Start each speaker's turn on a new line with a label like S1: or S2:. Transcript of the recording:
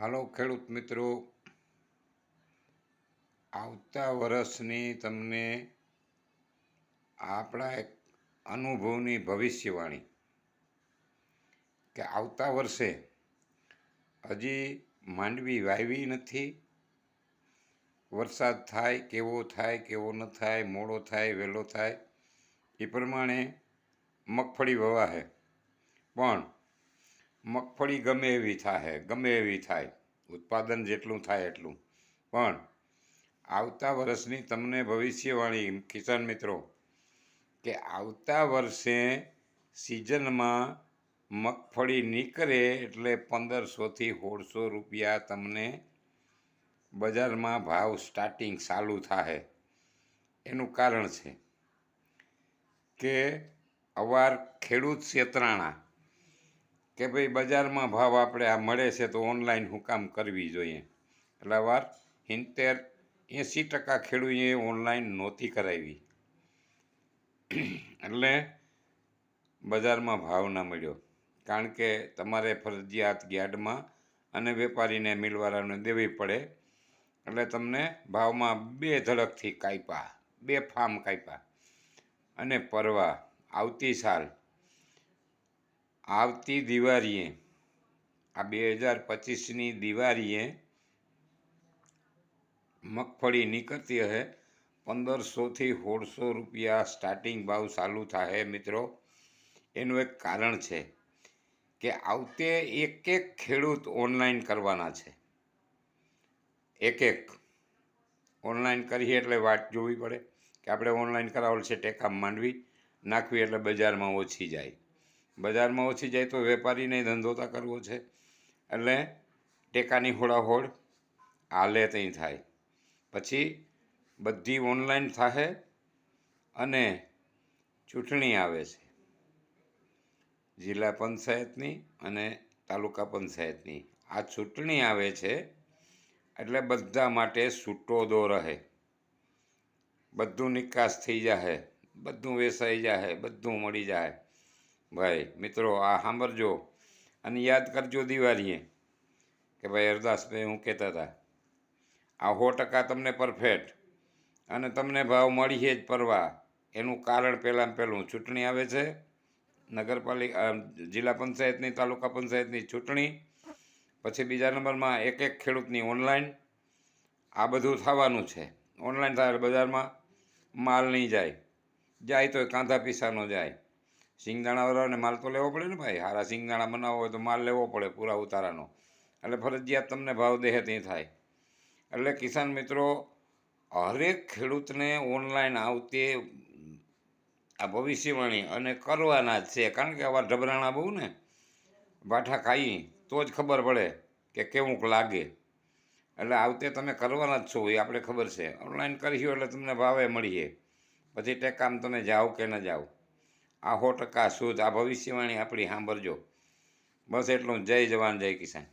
S1: હાલો ખેડૂત મિત્રો. આવતા વર્ષની તમને આપણા એક અનુભવની ભવિષ્યવાણી કે આવતા વર્ષે હજી માંડવી વાવી નથી. વરસાદ થાય, કેવો થાય, કેવો ન થાય, મોડો થાય, વહેલો થાય, એ પ્રમાણે મગફળી વવાહે. પણ મગફળી ગમે એવી થાય ગમે એવી થાય, ઉત્પાદન જેટલું થાય એટલું. પણ આવતા વર્ષની તમને ભવિષ્યવાણી, કિસાન મિત્રો, કે આવતા વર્ષે સિઝનમાં મગફળી નીકળે એટલે પંદરસોથી સોળસો રૂપિયા તમને બજારમાં ભાવ સ્ટાર્ટિંગ ચાલુ થાય એનું કારણ છે કે અવાર ખેડૂત ક્ષેત્રાણા કે ભાઈ બજારમાં ભાવ આપણે આ મળે છે તો ઓનલાઈન હું કામ કરવી જોઈએ. એટલે વાર સિત્તેર, એંસી ટકા ખેડૂએ ઓનલાઈન નહોતી કરાવી. એટલે બજારમાં ભાવ ના મળ્યો. કારણ કે તમારે ફરજિયાત યાર્ડમાં અને વેપારીને મિલવાળાને દેવી પડે. એટલે તમને ભાવમાં બે ધડકથી કાપ્યા બે ફાર્મ કાપ્યા અને પરવા, આવતી સાલ આવતી દિવાળીએ, આ બે હજાર પચીસની દિવાળીએ મગફળી નીકળતી હશે. પંદરસોથી સોળસો રૂપિયા સ્ટાર્ટિંગ ભાવ ચાલુ થાય મિત્રો. એનું એક કારણ છે કે આવતે એક એક ખેડૂત ઓનલાઈન કરવાના છે. એક એક ઓનલાઈન કરીએ એટલે વાટ જોવી પડે કે આપણે ઓનલાઈન કરાવેલ છે ટેકા માંડવી, નાખવી એટલે બજારમાં ઓછી જાય. બજારમાં ઓછી જાય તો વેપારીને ધંધોતા કરવો છે. એટલે ટેકાની હોળાહોળ હાલે ત્યાં થાય. પછી બધી ઓનલાઈન થાય અને ચૂંટણી આવે છે. જિલ્લા પંચાયતની અને તાલુકા પંચાયતની. આ ચૂંટણી આવે છે એટલે બધા માટે છૂટો દો રહે. બધું નિકાસ થઈ જાય બધું વેસાઈ જાય બધું મળી જાય ભાઈ, મિત્રો, આ સાંભળજો અને યાદ કરજો દિવાળીએ. કે ભાઈ, હરદાસભાઈ, હું કહેતા હતા આ સો ટકા તમને પરફેક્ટ અને તમને ભાવ મળીએ જ પરવા. એનું કારણ પહેલાં પહેલું ચૂંટણી આવે છે. નગરપાલિકા જિલ્લા પંચાયતની, તાલુકા પંચાયતની ચૂંટણી. પછી બીજા નંબરમાં એક એક ખેડૂતની ઓનલાઈન. આ બધું થવાનું છે. ઓનલાઈન થાય બજારમાં માલ નહીં જાય. જાય તો કાંધા પીસાનો જાય. સિંગદાણાવાળાને માલ તો લેવો પડે ને ભાઈ? સારા સિંગદાણા બનાવવો હોય તો માલ લેવો પડે પૂરા ઉતારાનો. એટલે ફરજિયાત તમને ભાવ દેહે તે થાય. એટલે કિસાન મિત્રો, હરેક ખેડૂતને ઓનલાઈન આવતી આ ભવિષ્યવાણી અને કરવાના જ છે. કારણ કે આવા ઢબરાણા બહુ ને બાઠા ખાઈ તો જ ખબર પડે કે કેવુંક લાગે. એટલે આવતે તમે કરવાના જ છો, એ આપણે ખબર છે. ઓનલાઈન કરીશું એટલે તમને ભાવે મળીએ. પછી ટેકામ તમે જાઓ કે ન જાઓ. આ સો ટકા શુદ્ધ. આ ભવિષ્યવાણી આપણી સાંભળજો. બસ એટલું. જય જવાન જય કિસાન.